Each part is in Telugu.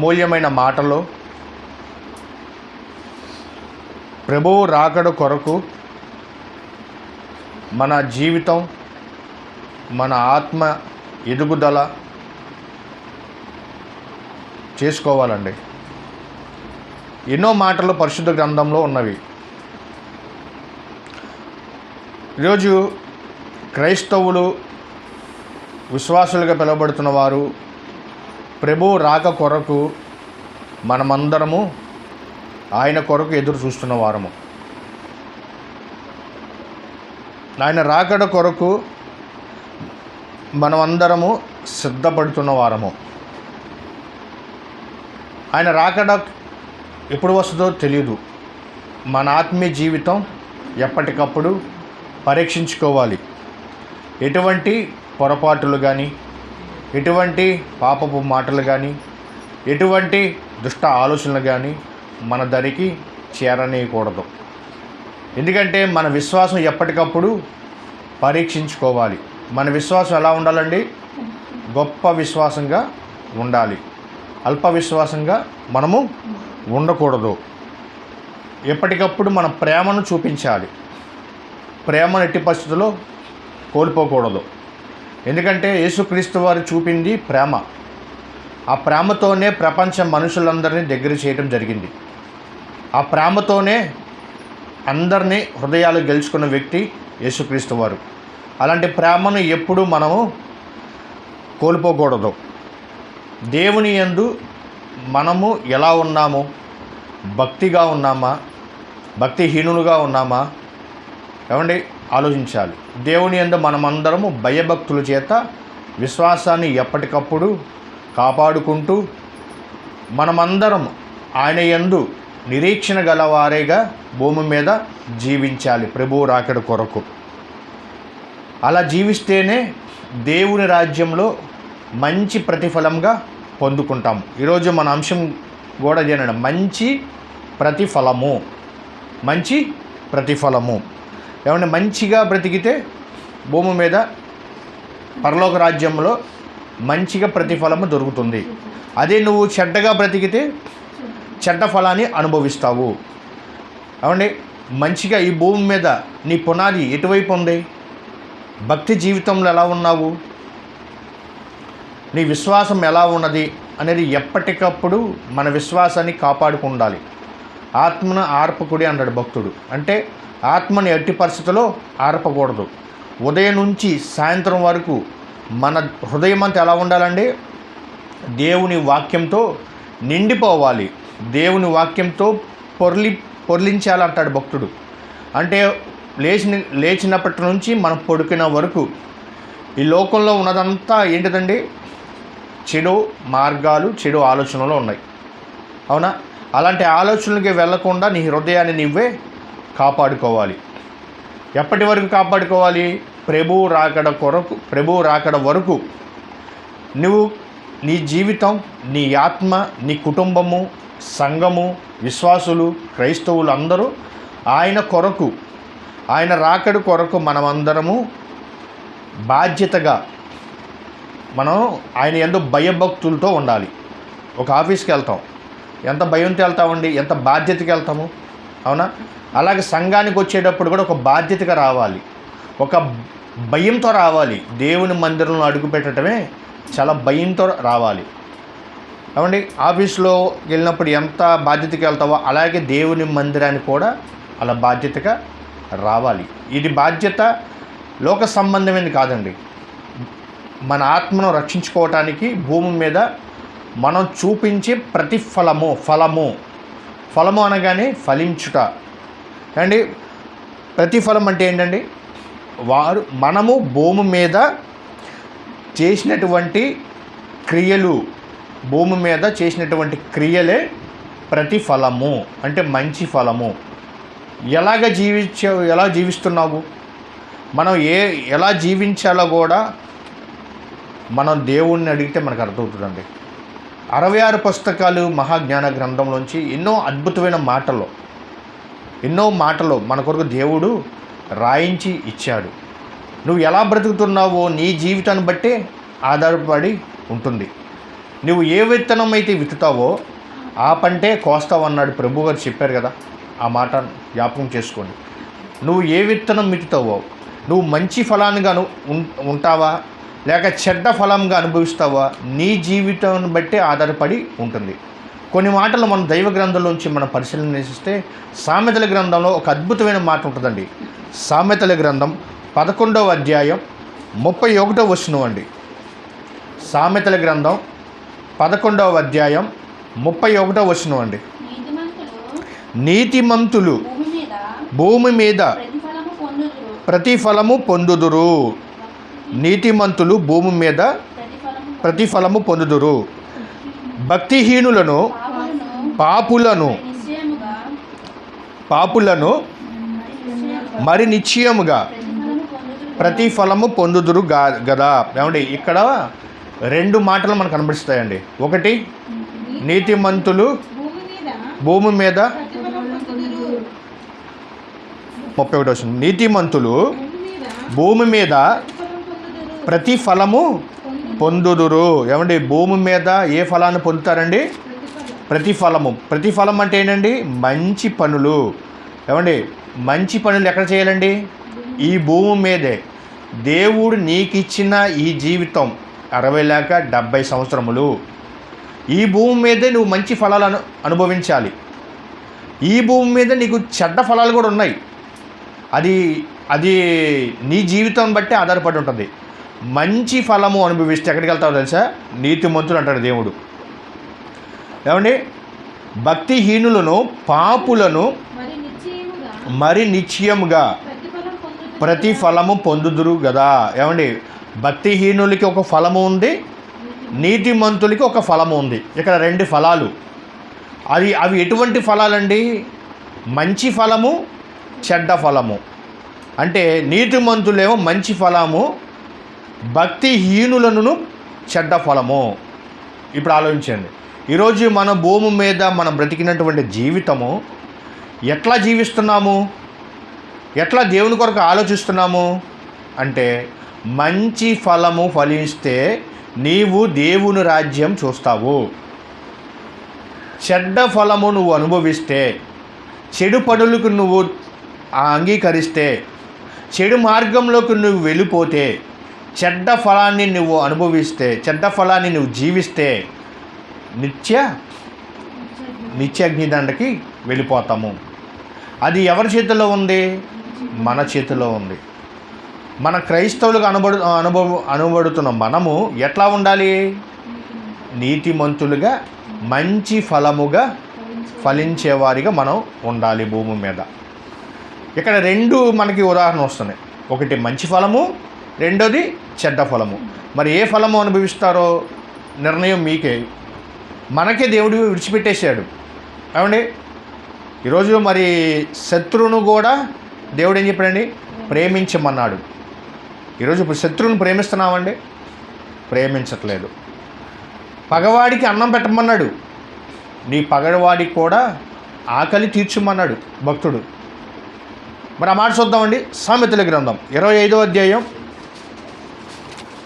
అమూల్యమైన మాటలు ప్రభువు రాకడ కొరకు మన జీవితం మన ఆత్మ ఎదుగుదల చేసుకోవాలండి. ఎన్నో మాటలు పరిశుద్ధ గ్రంథంలో ఉన్నవి. ఈరోజు క్రైస్తవులు విశ్వాసులుగా పిలువబడుతున్న వారు ప్రభు రాక కొరకు మనమందరము ఆయన కొరకు ఎదురు చూస్తున్న వారము. ఆయన రాకడ కొరకు మనమందరము సిద్ధపడుతున్న వారము. ఆయన రాకడ ఎప్పుడు వస్తుందో తెలియదు మన ఆత్మీయ జీవితం ఎప్పటికప్పుడు పరీక్షించుకోవాలి. ఎటువంటి పొరపాటులు కానీ ఎటువంటి పాపపు మాటలు కానీ ఎటువంటి దుష్ట ఆలోచనలు కానీ మన దరికి చేరనీయకూడదు. ఎందుకంటే మన విశ్వాసం ఎప్పటికప్పుడు పరీక్షించుకోవాలి. మన విశ్వాసం ఎలా ఉండాలండి? గొప్ప విశ్వాసంగా ఉండాలి. అల్ప విశ్వాసంగా మనము ఉండకూడదు. ఎప్పటికప్పుడు మన ప్రేమను చూపించాలి. ప్రేమను ఎట్టి పరిస్థితుల్లో కోల్పోకూడదు. ఎందుకంటే యేసుక్రీస్తు వారు చూపింది ప్రేమ. ఆ ప్రేమతోనే ప్రపంచ మనుషులందరినీ దగ్గర చేయడం జరిగింది. ఆ ప్రేమతోనే అందరినీ హృదయాలు గెలుచుకున్న వ్యక్తి యేసుక్రీస్తు వారు. అలాంటి ప్రేమను ఎప్పుడూ మనము కోల్పోకూడదు. దేవుని యందు మనము ఎలా ఉన్నాము? భక్తిగా ఉన్నామా? భక్తిహీనులుగా ఉన్నామా? ఏమండి? ఆలోచించాలి. దేవుని యందు మనమందరము భయభక్తుల చేత విశ్వాసాన్ని ఎప్పటికప్పుడు కాపాడుకుంటూ మనమందరం ఆయన యందు నిరీక్షణ గలవారేగా భూమి మీద జీవించాలి ప్రభు రాకడ కొరకు. అలా జీవిస్తేనే దేవుని రాజ్యంలో మంచి ప్రతిఫలంగా పొందుకుంటాం. ఈరోజు మన అంశం కూడా చేయండి మంచి ప్రతిఫలము. మంచి ప్రతిఫలము. ఏమంటే మంచిగా బ్రతికితే భూమి మీద పరలోక రాజ్యంలో మంచిగా ప్రతిఫలము దొరుకుతుంది. అదే నువ్వు చెడ్డగా బ్రతికితే చెడ్డ ఫలాన్ని అనుభవిస్తావు. అవండి మంచిగా ఈ భూమి మీద నీ పునాది ఎటువైపు ఉంది? భక్తి జీవితంలో ఎలా ఉన్నావు? నీ విశ్వాసం ఎలా ఉన్నది? అనేది ఎప్పటికప్పుడు మన విశ్వాసాన్ని కాపాడుకుండాలి. ఆత్మను ఆర్పకుడి అన్నాడు భక్తుడు. అంటే ఆత్మని ఎట్టి పరిస్థితుల్లో ఆర్పకూడదు. ఉదయం నుంచి సాయంత్రం వరకు మన హృదయం అంతా ఎలా ఉండాలండి? దేవుని వాక్యంతో నిండిపోవాలి. దేవుని వాక్యంతో పొర్లి పొర్లించాలంటాడు భక్తుడు. అంటే లేచిన లేచినప్పటి నుంచి మనం పడుకున్న వరకు ఈ లోకంలో ఉన్నదంతా ఏంటిదండి? చెడు మార్గాలు చెడు ఆలోచనలు ఉన్నాయి. అవునా? అలాంటి ఆలోచనలకి వెళ్ళకుండా నీ హృదయాన్ని నువ్వే కాపాడుకోవాలి. ఎప్పటి వరకు కాపాడుకోవాలి? ప్రభు రాకడ కొరకు ప్రభు రాకడ వరకు నువ్వు నీ జీవితం నీ ఆత్మ నీ కుటుంబము సంఘము విశ్వాసులు క్రైస్తవులు అందరూ ఆయన కొరకు ఆయన రాకడ కొరకు మనమందరము బాధ్యతగా మనం ఆయన ఎంతో భయభక్తులతో ఉండాలి. ఒక ఆఫీస్కి వెళ్తాం. ఎంత భయంతో వెళ్తామండి? ఎంత బాధ్యతకి వెళ్తాము? అవునా? అలాగే సంఘానికి వచ్చేటప్పుడు కూడా ఒక బాధ్యతగా రావాలి. ఒక భయంతో రావాలి. దేవుని మందిరంలో అడుగు పెట్టడమే చాలా భయంతో రావాలి. కాబట్టి ఆఫీస్లో వెళ్ళినప్పుడు ఎంత బాధ్యతగా వెళ్తావో అలాగే దేవుని మందిరానికి కూడా అలా బాధ్యతగా రావాలి. ఇది బాధ్యత లోక సంబంధమైనది కాదండి. మన ఆత్మను రక్షించుకోవటానికి భూమి మీద మనం చూపించే ప్రతిఫలము ఫలము. ఫలము అనగానే ఫలించుట. అండి ప్రతిఫలం అంటే ఏంటండి? వారు మనము భూమి మీద చేసినటువంటి క్రియలు భూమి మీద చేసినటువంటి క్రియలే ప్రతిఫలము అంటే మంచి ఫలము. ఎలాగ జీవించావు ఎలా జీవిస్తున్నావు? మనం ఏ ఎలా జీవించాలో కూడా మనం దేవుణ్ణి అడిగితే మనకు అర్థమవుతుందండి. అరవై ఆరు పుస్తకాలు మహాజ్ఞాన గ్రంథంలోంచి ఎన్నో అద్భుతమైన మాటలు ఎన్నో మాటలు మన కొరకు దేవుడు రాయించి ఇచ్చాడు. నువ్వు ఎలా బ్రతుకుతున్నావో నీ జీవితాన్ని బట్టే ఆధారపడి ఉంటుంది. నువ్వు ఏ విత్తనం అయితే విత్తుతావో ఆ పంటే కోస్తావు అన్నాడు ప్రభు గారు చెప్పారు కదా. ఆ మాట జ్ఞాపకం చేసుకోండి. నువ్వు ఏ విత్తనం విత్తుతావో నువ్వు మంచి ఫలాన్నిగా ఉంటావా లేక చెడ్డ ఫలంగా అనుభవిస్తావా నీ జీవితాన్ని బట్టే ఆధారపడి ఉంటుంది. కొన్ని మాటలు మన దైవ గ్రంథంలోంచి మనం పరిశీలన చేస్తే సామెతల గ్రంథంలో ఒక అద్భుతమైన మాట ఉంటుందండి. సామెతల గ్రంథం పదకొండవ అధ్యాయం ముప్పై ఒకటో వచనం అండి. సామెతల గ్రంథం పదకొండవ అధ్యాయం ముప్పై ఒకటో వచనం అండి. నీతిమంతులు భూమి మీద ప్రతిఫలము పొందుదురు. నీతిమంతులు భూమి మీద ప్రతిఫలము పొందుదురు. భక్తిహీనులను పాపులను. పాపులను మరి నిశ్చయముగా ప్రతిఫలము పొందుదురు గదా. ఏమండి ఇక్కడ రెండు మాటలు మనకు కనిపిస్తాయండి ఒకటి నీతిమంతులు భూమి మీద ముప్పై ఒకటి వస్తుంది నీతిమంతులు భూమి మీద ప్రతిఫలము పొందుదురు. ఏమండి భూమి మీద ఏ ఫలాన్ని పొందుతారండి? ప్రతిఫలము. ప్రతిఫలం అంటే ఏంటండి? మంచి పనులు. ఏమండి? మంచి పనులు ఎక్కడ చేయాలండి? ఈ భూమి మీదే. దేవుడు నీకు ఇచ్చిన ఈ జీవితం అరవై లేక డెబ్భై సంవత్సరములు. ఈ భూమి మీదే నువ్వు మంచి ఫలాలు అను అనుభవించాలి. ఈ భూమి మీద నీకు చెడ్డ ఫలాలు కూడా ఉన్నాయి. అది అది నీ జీవితం బట్టి ఆధారపడి ఉంటుంది. మంచి ఫలము అనుభవిస్తే ఎక్కడికి వెళ్తావు తెలుసా? నీతిమంతులు అంటాడు దేవుడు. ఏమండి? భక్తిహీనులను పాపులను మరి నిశ్చయముగా ప్రతిఫలము పొందుదురు కదా. ఏమండి? భక్తిహీనులకి ఒక ఫలము ఉంది నీతిమంతులకి ఒక ఫలము ఉంది. ఇక్కడ రెండు ఫలాలు. అది అవి ఎటువంటి ఫలాలండి? మంచి ఫలము చెడ్డ ఫలము. అంటే నీతిమంతులేమో మంచి ఫలము భక్తిహీనులను చెడ్డ ఫలము. ఇప్పుడు ఆలోచించండి. ఈరోజు మన భూమి మీద మనం బ్రతికినటువంటి జీవితము ఎట్లా జీవిస్తున్నాము? ఎట్లా దేవుని కొరకు ఆలోచిస్తున్నాము? అంటే మంచి ఫలము ఫలిస్తే నీవు దేవుని రాజ్యం చూస్తావు. చెడ్డ ఫలము నువ్వు అనుభవిస్తే చెడు పనులకు నువ్వు ఆ అంగీకరిస్తే చెడు మార్గంలోకి నువ్వు వెళ్ళిపోతే చెడ్డ ఫలాన్ని నువ్వు అనుభవిస్తే చెడ్డ ఫలాన్ని నువ్వు జీవిస్తే నిత్య నిత్యాగ్నిదండకి వెళ్ళిపోతాము. అది ఎవరి చేతిలో ఉంది? మన చేతిలో ఉంది. మన క్రైస్తవులకు అనుబడు అనుభవ అనుబడుతున్న మనము ఎట్లా ఉండాలి? నీతిమంతులుగా మంచి ఫలముగా ఫలించేవారిగా మనం ఉండాలి భూమి మీద. ఇక్కడ రెండు మనకి ఉదాహరణ వస్తున్నాయి. ఒకటి మంచి ఫలము రెండోది చెడ్డ ఫలము. మరి ఏ ఫలము అనుభవిస్తారో నిర్ణయం మీకే. మనకే దేవుడు విడిచిపెట్టేశాడు. ఏమండి? ఈరోజు మరి శత్రువును కూడా దేవుడు ఏం చెప్పాడండి? ప్రేమించమన్నాడు. ఈరోజు ఇప్పుడు శత్రువుని ప్రేమిస్తున్నామండి? ప్రేమించట్లేదు. పగవాడికి అన్నం పెట్టమన్నాడు. నీ పగడవాడికి కూడా ఆకలి తీర్చమన్నాడు భక్తుడు. మరి ఆ మాట చూద్దామండి. సామెతల గ్రంథం ఇరవై ఐదో అధ్యాయం.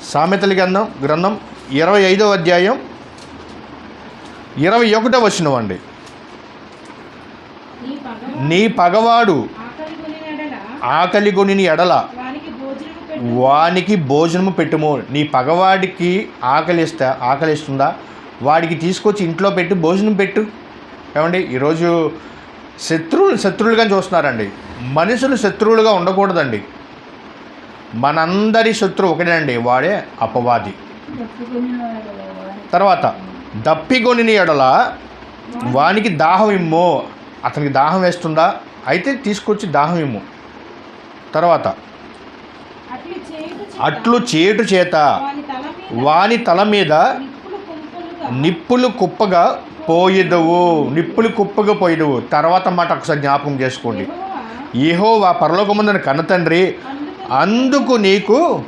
సామెతల గ్రంథం గ్రంథం ఇరవై ఐదో అధ్యాయం ఇరవై ఒకటో వచ్చిన అండి. నీ పగ నీ పగవాడు ఆకలి కొని ఎడల? ఆకలి కొనిని ఎడల వానికి భోజనము పెట్టు వానికి భోజనము పెట్టుము. నీ పగవాడికి ఆకలిస్తా ఆకలిస్తుందా? వాడికి తీసుకొచ్చి ఇంట్లో పెట్టి భోజనం పెట్టు. ఏమండి? ఈరోజు శత్రువులు శత్రువులుగా చూస్తున్నారండి. మనుషులు శత్రువులుగా ఉండకూడదండి. మనందరి శత్రువు ఒకటేనండి. వాడే అపవాది. తర్వాత దప్పిగొనిని ఎడల వానికి దాహం ఇమ్ము. అతనికి దాహం వేస్తుందా? అయితే తీసుకొచ్చి దాహం ఇమ్ము. తర్వాత అట్లు చేటు చేత. వాని తల మీద నిప్పులు కుప్పగా పోయిదవు. నిప్పులు కుప్పగా పోయిదవు. తర్వాత మాట ఒకసారి జ్ఞాపకం చేసుకోండి. ఏహో ఆ పరలోకముందని కన్న తండ్రి అందుకు నీకు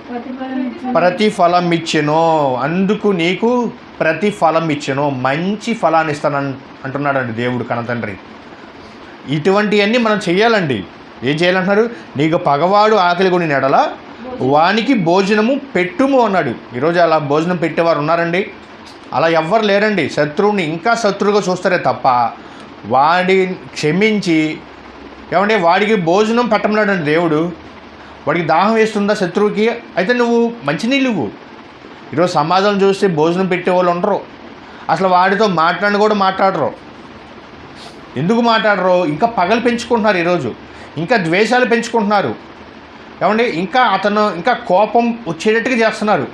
ప్రతిఫలం ఇచ్చెను. అందుకు నీకు ప్రతి ఫలం ఇచ్చెను మంచి ఫలాన్ని ఇస్తానని అంటున్నాడండి దేవుడు కనతండ్రి. ఇటువంటివన్నీ మనం చేయాలండి ఏం చేయాలంటున్నారు నీకు పగవాడు ఆకలి కొని నెడల వానికి భోజనము పెట్టుము అన్నాడు. ఈరోజు అలా భోజనం పెట్టేవారు ఉన్నారండి? అలా ఎవ్వరు లేరండి. శత్రువుని ఇంకా శత్రువుగా చూస్తారే తప్ప వాడి క్షమించి ఏమంటే వాడికి భోజనం పెట్టమన్నాడండి దేవుడు. వాడికి దాహం వేస్తుందా శత్రువుకి? అయితే నువ్వు మంచినీళ్ళు ఇవ్వు. ఈరోజు సమాజం చూస్తే భోజనం పెట్టే వాళ్ళు ఉండరు. అసలు వాడితో మాట్లాడిన కూడా మాట్లాడరు. ఎందుకు మాట్లాడరు? ఇంకా పగలు పెంచుకుంటున్నారు ఈరోజు. ఇంకా ద్వేషాలు పెంచుకుంటున్నారు. ఏమండి? ఇంకా అతను ఇంకా కోపం వచ్చేటట్టుగా చేస్తున్నారు.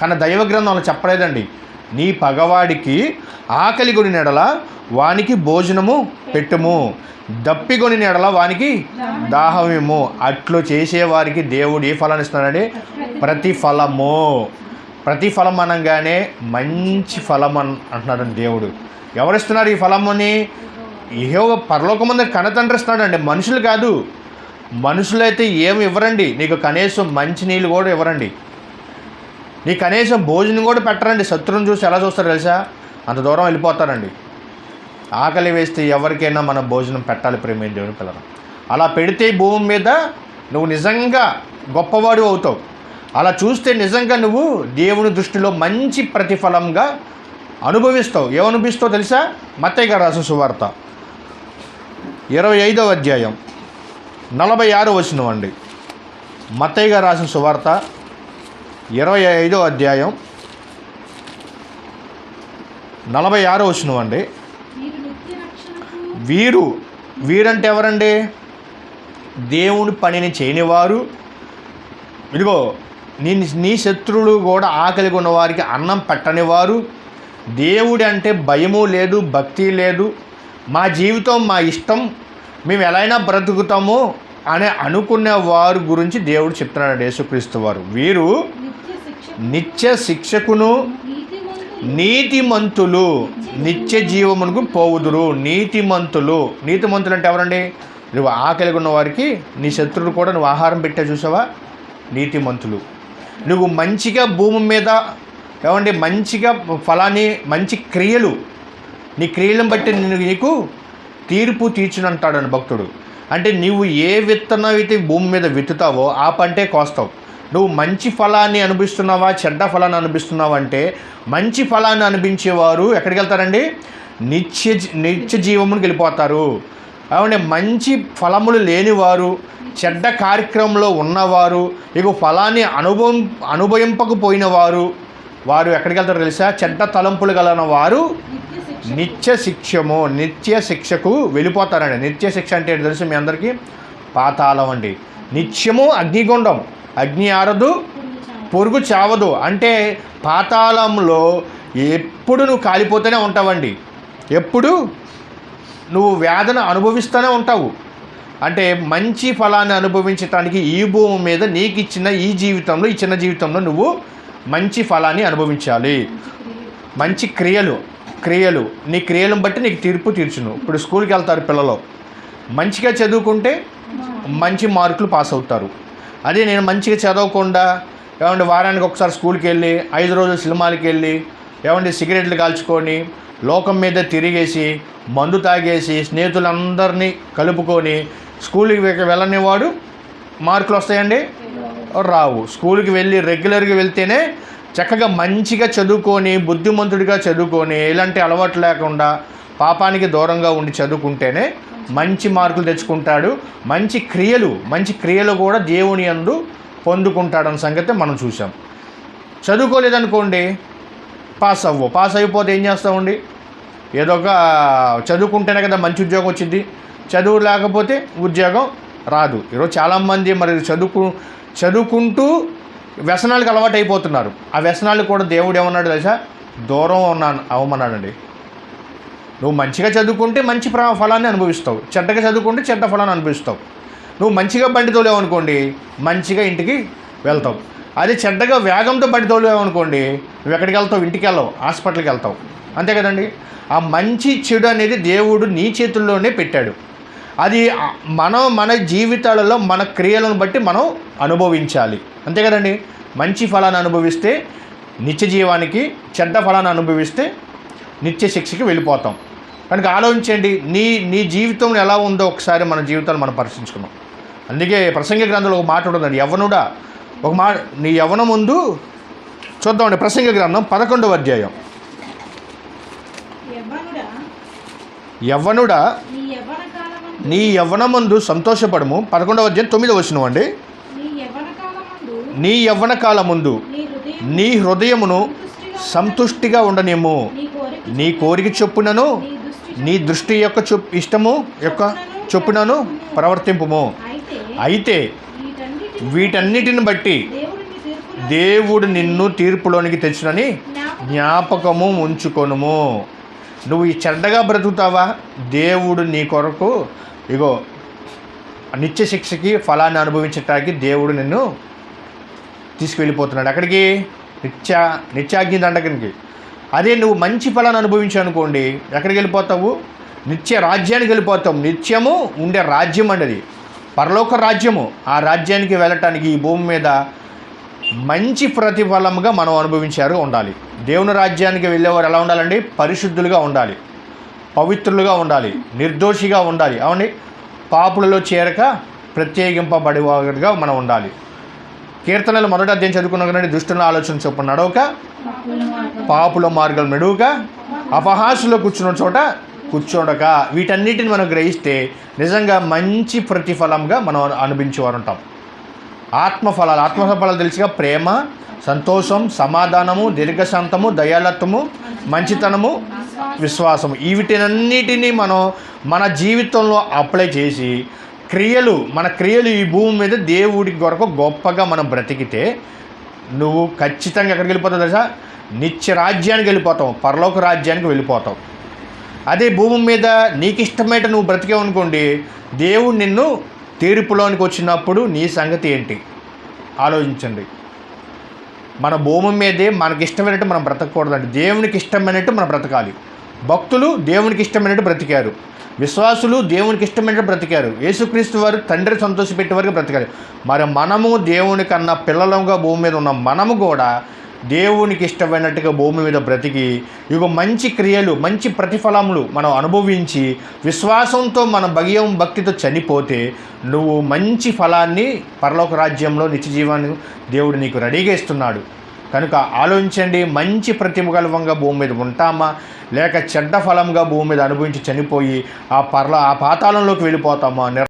కానీ దైవ గ్రంథంలో చెప్పలేదండి. నీ పగవాడికి ఆకలి కొని నెడల వానికి భోజనము పెట్టుము. దప్పిగొని నెడల వానికి దాహమేమో. అట్లు చేసేవారికి దేవుడు ఏ ఫలాన్ని ఇస్తున్నాడండి? ప్రతిఫలము. ప్రతిఫలం అనగానే మంచి ఫలం అన్ అంటున్నాడండి దేవుడు. ఎవరిస్తున్నారు ఈ ఫలముని? ఏవో పరలోకమంది కనతండ్రి ఇస్తున్నాడండి మనుషులు కాదు. మనుషులైతే ఏమి ఇవ్వరండి. నీకు కనీసం మంచి నీళ్ళు కూడా ఇవ్వరండి. నీ కనీసం భోజనం కూడా పెట్టరండి. శత్రువుని చూసి ఎలా చూస్తారు తెలుసా? అంత దూరం వెళ్ళిపోతారండి. ఆకలి వేస్తే ఎవరికైనా మనం భోజనం పెట్టాలి ప్రేమ దేవుని పిల్లలు. అలా పెడితే భూమి మీద నువ్వు నిజంగా గొప్పవాడు అవుతావు. అలా చూస్తే నిజంగా నువ్వు దేవుని దృష్టిలో మంచి ప్రతిఫలంగా అనుభవిస్తావు. ఏమనుభవిస్తావు తెలుసా? మత్తయ్య గారు రాసిన సువార్త. ఇరవై ఐదవ అధ్యాయం. నలభై ఆరు వచనం అండి. మత్తయ్య గారు రాసిన సువార్త ఇరవై ఐదో అధ్యాయం. నలభై ఆరో వచనం అండి. వీరు వీరంటే ఎవరండి? దేవుని పనిని చేయనివారు. ఇదిగో నీ నీ శత్రువులు కూడా ఆకలి ఉన్న వారికి అన్నం పెట్టనివారు. దేవుడి అంటే భయము లేదు భక్తి లేదు. మా జీవితం మా ఇష్టం మేము ఎలా అయినా బ్రతుకుతాము అని అనుకునే వారి గురించి దేవుడు చెప్తున్నాడు యేసుక్రీస్తు వారు. వీరు నిత్య శిక్ష నిత్య శిక్షకును నీతిమంతులు నిత్య జీవమునకు పోవుదురు. నీతిమంతులు. నీతిమంతులు అంటే ఎవరండి? నువ్వు ఆకలి ఉన్న వారికి నీ శత్రువులు కూడా నువ్వు ఆహారం పెట్టే చూసావా? నీతిమంతులు. నువ్వు మంచిగా భూమి మీద ఏమండి మంచిగా ఫలాన్ని మంచి క్రియలు నీ క్రియలను బట్టి నేను నీకు తీర్పు తీర్చునంటాడు భక్తుడు. అంటే నీవు ఏ విత్తనం అయితే భూమి మీద విత్తుతావో ఆ పంటే కోస్తావు. నువ్వు మంచి ఫలాన్ని అనుభవిస్తున్నావా చెడ్డ ఫలాన్ని అనిపిస్తున్నావా అంటే మంచి ఫలాన్ని అనిపించేవారు ఎక్కడికి వెళ్తారండి? నిత్య నిత్య జీవమునికి వెళ్ళిపోతారు. అవునే మంచి ఫలములు లేనివారు చెడ్డ కార్యక్రమంలో ఉన్నవారు ఇక ఫలాన్ని అనుభవం అనుభవింపకపోయిన వారు వారు ఎక్కడికి వెళ్తారు తెలుసా? చెడ్డ తలంపులు గలన వారు నిత్య శిక్షము నిత్య శిక్షకు వెళ్ళిపోతారండి. నిత్య శిక్ష అంటే ఏంటి తెలుసు మీ అందరికీ? పాతాళం అండి. నిత్యము అగ్నిగుండం. అగ్ని ఆరదు పొరుగు చావదు. అంటే పాతాళంలో ఎప్పుడు నువ్వు కాలిపోతూనే ఉంటావండి. ఎప్పుడు? నువ్వు వేదన అనుభవిస్తూనే ఉంటావు. అంటే మంచి ఫలాన్ని అనుభవించటానికి ఈ భూమి మీద నీకు ఇచ్చిన ఈ జీవితంలో ఈ చిన్న జీవితంలో నువ్వు మంచి ఫలాన్ని అనుభవించాలి. మంచి క్రియలు క్రియలు నీ క్రియలను బట్టి నీకు తీర్పు తీర్చును. ఇప్పుడు స్కూల్కి వెళ్తారు పిల్లలు. మంచిగా చదువుకుంటే మంచి మార్కులు పాస్ అవుతారు. అదే నేను మంచిగా చదవకుండా ఏమంటే వారానికి ఒకసారి స్కూల్కి వెళ్ళి ఐదు రోజులు సినిమాలకి వెళ్ళి ఏమంటే సిగరెట్లు కాల్చుకొని లోకం మీద తిరిగేసి మందు తాగేసి స్నేహితులందరినీ కలుపుకొని స్కూల్కి వెళ్ళనివాడు మార్కులు వస్తాయండి? రావు. స్కూల్కి వెళ్ళి రెగ్యులర్గా వెళ్తేనే చక్కగా మంచిగా చదువుకొని బుద్ధిమంతుడిగా చదువుకొని ఎలాంటి అలవాటు లేకుండా పాపానికి దూరంగా ఉండి చదువుకుంటేనే మంచి మార్కులు తెచ్చుకుంటాడు. మంచి క్రియలు మంచి క్రియలు కూడా దేవుని అందు పొందుకుంటాడన్న సంగతి మనం చూసాం చదువుకోలేదనుకోండి పాస్ అవ్వు. పాస్ అయిపోతే ఏం చేస్తామండి ఏదో ఒక చదువుకుంటేనే కదా మంచి ఉద్యోగం వచ్చింది. చదువు లేకపోతే ఉద్యోగం రాదు. ఈరోజు చాలామంది మరి చదువుకు చదువుకుంటూ వ్యసనాలకు అలవాటు అయిపోతున్నారు. ఆ వ్యసనాలు కూడా దేవుడు ఏమన్నాడు తెలుసా? దూరం ఉన్నాను అవ్వమన్నాడండి నువ్వు మంచిగా చదువుకుంటే మంచి ప్ర ఫలాన్ని అనుభవిస్తావు. చెడ్డగా చదువుకుంటే చెడ్డ ఫలాన్ని అనుభవిస్తావు. నువ్వు మంచిగా బండి తోలేవనుకోండి మంచిగా ఇంటికి వెళ్తావు. అదే చెడ్డగా వేగంతో బండి అనుకోండి నువ్వు ఎక్కడికి వెళ్తావు? ఇంటికి వెళ్ళవు హాస్పిటల్కి వెళ్తావు. అంతే కదండి? ఆ మంచి చెడు అనేది దేవుడు నీ చేతుల్లోనే పెట్టాడు. అది మనం మన జీవితాలలో మన క్రియలను బట్టి మనం అనుభవించాలి. అంతే కదండి? మంచి ఫలాన్ని అనుభవిస్తే నిత్య జీవానికి చెడ్డ ఫలాన్ని అనుభవిస్తే నిత్య శిక్షకి వెళ్ళిపోతాం. కనుక ఆలోచించండి నీ నీ జీవితం ఎలా ఉందో ఒకసారి మన జీవితాలు మనం పరిశీలించుకున్నాం అందుకే ప్రసంగ గ్రంథంలో ఒక మాట ఉంటుందండి యవ్వనుడా ఒక మా నీ యవన ముందు చూద్దామండి ప్రసంగ గ్రంథం పదకొండవ అధ్యాయం. యవ్వనుడా? నీ యవ్వన ముందు సంతోషపడము. పదకొండవ అధ్యాయం తొమ్మిదవ వచ్చిన అండి. నీ యవ్వన కాలముందు. నీ హృదయమును సంతుష్టిగా ఉండనేము నీ కోరిక చొప్పునను నీ దృష్టి యొక్క చొప్ ఇష్టము యొక్క చొప్పునను ప్రవర్తింపుము. అయితే వీటన్నిటిని బట్టి దేవుడు నిన్ను తీర్పులోనికి తెచ్చునని జ్ఞాపకం. జ్ఞాపకము ఉంచుకొనుము. నువ్వు ఈ చెడ్డగా బ్రతుకుతావా? దేవుడు నీ కొరకు ఇగో నిత్య శిక్షకి ఫలాన్ని అనుభవించటానికి దేవుడు నిన్ను తీసుకువెళ్ళిపోతున్నాడు. అక్కడికి నిత్య నిత్యాగ్ని దండకానికి అదే నువ్వు మంచి ఫలాన్ని అనుభవించావు అనుకోండి ఎక్కడికి వెళ్ళిపోతావు? నిత్య రాజ్యానికి వెళ్ళిపోతావు. నిత్యము ఉండే రాజ్యం అండి అది పరలోక రాజ్యము ఆ రాజ్యానికి వెళ్ళటానికి ఈ భూమి మీద మంచి ప్రతిఫలంగా మనం అనుభవించారు ఉండాలి. దేవుని రాజ్యానికి వెళ్ళేవారు ఎలా ఉండాలండి? పరిశుద్ధులుగా ఉండాలి. పవిత్రులుగా ఉండాలి. నిర్దోషిగా ఉండాలి. అవునండి? పాపులలో చేరక ప్రత్యేకింపబడేవారుగా మనం ఉండాలి. కీర్తనలు మొదట అధ్యాయం చదువుకున్నాం దుష్టుల ఆలోచన చొప్పున నడవక పాపుల మార్గం నడువుక అపహాసులో కూర్చున్న చోట కూర్చోడక వీటన్నిటిని మనం గ్రహిస్తే నిజంగా మంచి ప్రతిఫలంగా మనం అనుభవించేవారు ఉంటాం ఆత్మఫలాలు ఆత్మఫలాలు తెలుసుగా ప్రేమ సంతోషం సమాధానము దీర్ఘశాంతము దయాలత్వము మంచితనము విశ్వాసము. ఈ వీటినన్నిటినీ మనం మన జీవితంలో అప్లై చేసి క్రియలు మన క్రియలు ఈ భూమి మీద దేవుడి కొరకు గొప్పగా మనం బ్రతికితే నువ్వు ఖచ్చితంగా ఎక్కడికి వెళ్ళిపోతావు తెలుసా? నిత్య రాజ్యానికి వెళ్ళిపోతావు పరలోక రాజ్యానికి వెళ్ళిపోతావు. అదే భూమి మీద నీకు ఇష్టమైతే నువ్వు బ్రతికావు అనుకోండి దేవుడు నిన్ను తీర్పులోనికి వచ్చినప్పుడు నీ సంగతి ఏంటి? ఆలోచించండి. మన భూమి మీదే మనకి ఇష్టమైనట్టు మనం బ్రతకూడదండి. దేవునికి ఇష్టమైనట్టు మనం బ్రతకాలి. భక్తులు దేవునికి ఇష్టమైనట్టు బ్రతికారు. విశ్వాసులు దేవునికి ఇష్టమైనట్టు బ్రతికారు. యేసుక్రీస్తు వారు తండ్రి సంతోషపెట్టే వరకు బ్రతికారు మరి మనము దేవుని కన్నా పిల్లలంగా భూమి మీద ఉన్న మనము కూడా దేవునికి ఇష్టమైనట్టుగా భూమి మీద బ్రతికి ఇక మంచి క్రియలు మంచి ప్రతిఫలములు మనం అనుభవించి విశ్వాసంతో మన భయం భక్తితో చనిపోతే నువ్వు మంచి ఫలాన్ని పరలోక రాజ్యంలో నిత్య జీవాన్ని దేవుడు నీకు రెడీగా ఇస్తున్నాడు కనుక ఆలోచించండి మంచి ప్రతిమగల్వంగా భూమి మీద ఉంటామా? లేక చెడ్డ ఫలంగా భూమి మీద అనుభవించి చనిపోయి ఆ పర్ల ఆ పాతాళంలోకి వెళ్ళిపోతామా?